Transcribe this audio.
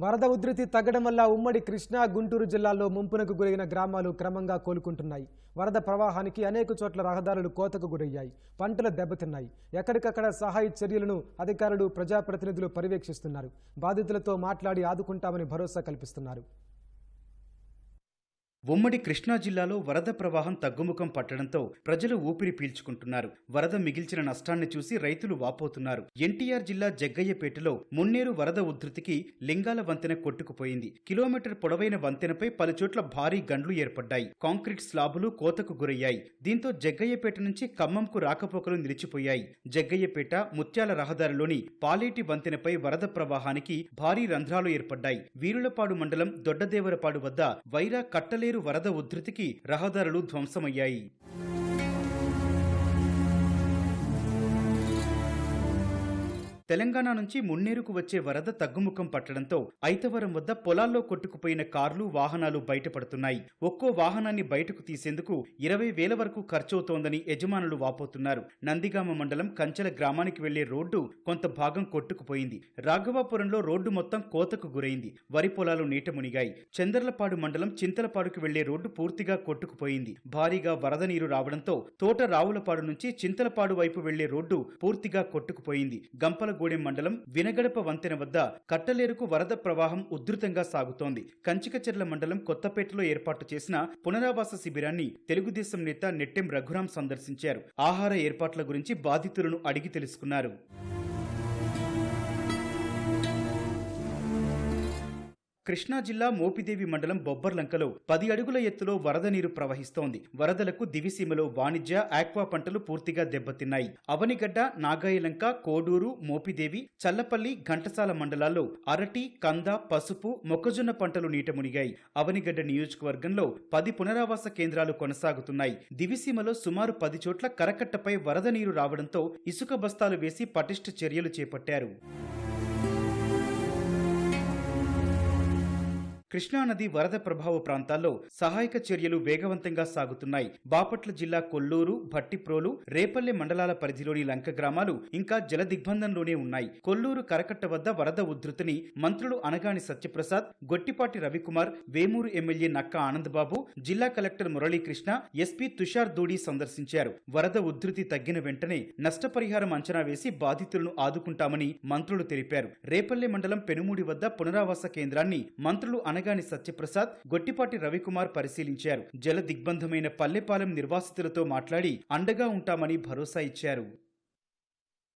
వరద ఉధృతి తగ్గడం వల్ల ఉమ్మడి కృష్ణా గుంటూరు జిల్లాల్లో ముంపునకు గురైన గ్రామాలు క్రమంగా కోలుకుంటున్నాయి. వరద ప్రవాహానికి అనేక చోట్ల రహదారులు కోతకు గురయ్యాయి. పంటలు దెబ్బతిన్నాయి. ఎక్కడికక్కడ సహాయ చర్యలను అధికారులు ప్రజాప్రతినిధులు పర్యవేక్షిస్తున్నారు. బాధితులతో మాట్లాడి ఆదుకుంటామని భరోసా కల్పిస్తున్నారు. ఉమ్మడి కృష్ణా జిల్లాలో వరద ప్రవాహం తగ్గుముఖం పట్టడంతో ప్రజలు ఊపిరి పీల్చుకుంటున్నారు. వరద మిగిల్చిన నష్టాన్ని చూసి రైతులు వాపోతున్నారు. ఎన్టీఆర్ జిల్లా జగ్గయ్యపేటలో మున్నేరు వరద ఉధృతికి లింగాల వంతెన కొట్టుకుపోయింది. కిలోమీటర్ పొడవైన వంతెనపై పలుచోట్ల భారీ గండ్లు ఏర్పడ్డాయి. కాంక్రీట్ స్లాబులు కోతకు గురయ్యాయి. దీంతో జగ్గయ్యపేట నుంచి ఖమ్మంకు రాకపోకలు నిలిచిపోయాయి. జగ్గయ్యపేట ముత్యాల రహదారిలోని పాలేటి వంతెనపై వరద ప్రవాహానికి భారీ రంధ్రాలు ఏర్పడ్డాయి. వీరులపాడు మండలం దొడ్డదేవరపాడు వద్ద వైరా కట్టలేరు వరద ఉధృతికి రహదారులు ధ్వంసమయ్యాయి. తెలంగాణ నుంచి మున్నేరుకు వచ్చే వరద తగ్గుముఖం పట్టడంతో ఐతవరం వద్ద పొలాల్లో కొట్టుకుపోయిన కార్లు వాహనాలు బయటపడుతున్నాయి. ఒక్కో వాహనాన్ని బయటకు తీసేందుకు ఇరవై వేల వరకు ఖర్చవుతోందని యజమానులు వాపోతున్నారు. నందిగామ మండలం కంచెల గ్రామానికి వెళ్ళే రోడ్డు కొంత భాగం కొట్టుకుపోయింది. రాఘవాపురంలో రోడ్డు మొత్తం కోతకు గురైంది. వరి పొలాలు నీట మునిగాయి. చందర్లపాడు మండలం చింతలపాడుకు వెళ్ళే రోడ్డు పూర్తిగా కొట్టుకుపోయింది. భారీగా వరద నీరు రావడంతో తోట రావులపాడు నుంచి చింతలపాడు వైపు వెళ్ళే రోడ్డు పూర్తిగా కొట్టుకుపోయింది. గంపల గంపలగూడెం మండలం వినగడప వంతెన వద్ద కట్టలేరుకు వరద ప్రవాహం ఉధృతంగా సాగుతోంది. కంచికచెర్ల మండలం కొత్తపేటలో ఏర్పాటు చేసిన పునరావాస శిబిరాన్ని తెలుగుదేశం నేత నెట్టెం రఘురాం సందర్శించారు. ఆహార ఏర్పాట్ల గురించి బాధితులను అడిగి తెలుసుకున్నారు. కృష్ణా జిల్లా మోపిదేవి మండలం బొబ్బర్లంకలో పది అడుగుల ఎత్తులో వరద నీరు ప్రవహిస్తోంది. వరదలకు దివిసీమలో వాణిజ్య ఆక్వా పంటలు పూర్తిగా దెబ్బతిన్నాయి. అవనిగడ్డ నాగాయలంక కోడూరు మోపిదేవి చల్లపల్లి ఘంటసాల మండలాల్లో అరటి కంద పసుపు మొక్కజొన్న పంటలు నీట మునిగాయి. అవనిగడ్డ నియోజకవర్గంలో పది పునరావాస కేంద్రాలు కొనసాగుతున్నాయి. దివిసీమలో సుమారు పది చోట్ల కరకట్టపై వరద నీరు రావడంతో ఇసుక బస్తాలు వేసి పటిష్ట చర్యలు చేపట్టారు. కృష్ణానది వరద ప్రభావ ప్రాంతాల్లో సహాయక చర్యలు వేగవంతంగా సాగుతున్నాయి. బాపట్ల జిల్లా కొల్లూరు భట్టిప్రోలు రేపల్లె మండలాల పరిధిలోని లంక గ్రామాలు ఇంకా జల దిగ్బంధంలోనే ఉన్నాయి. కొల్లూరు కరకట్ట వద్ద వరద ఉధృతిని మంత్రులు అనగాని సత్యప్రసాద్ గొట్టిపాటి రవికుమార్ వేమూరు ఎమ్మెల్యే నక్క ఆనందబాబు జిల్లా కలెక్టర్ మురళీకృష్ణ ఎస్పీ తుషార్ దూడి సందర్శించారు. వరద ఉధృతి తగ్గిన వెంటనే నష్టపరిహారం అంచనా వేసి బాధితులను ఆదుకుంటామని మంత్రులు తెలిపారు. రేపల్లె మండలం పెనుమూడి వద్ద పునరావాస కేంద్రాన్ని మంత్రులు అనగాని సత్యప్రసాద్ గొట్టిపాటి రవికుమార్ పరిశీలించారు. జల దిగ్బంధమైన పల్లెపాలెం నిర్వాసితులతో మాట్లాడి అండగా ఉంటామని భరోసా ఇచ్చారు.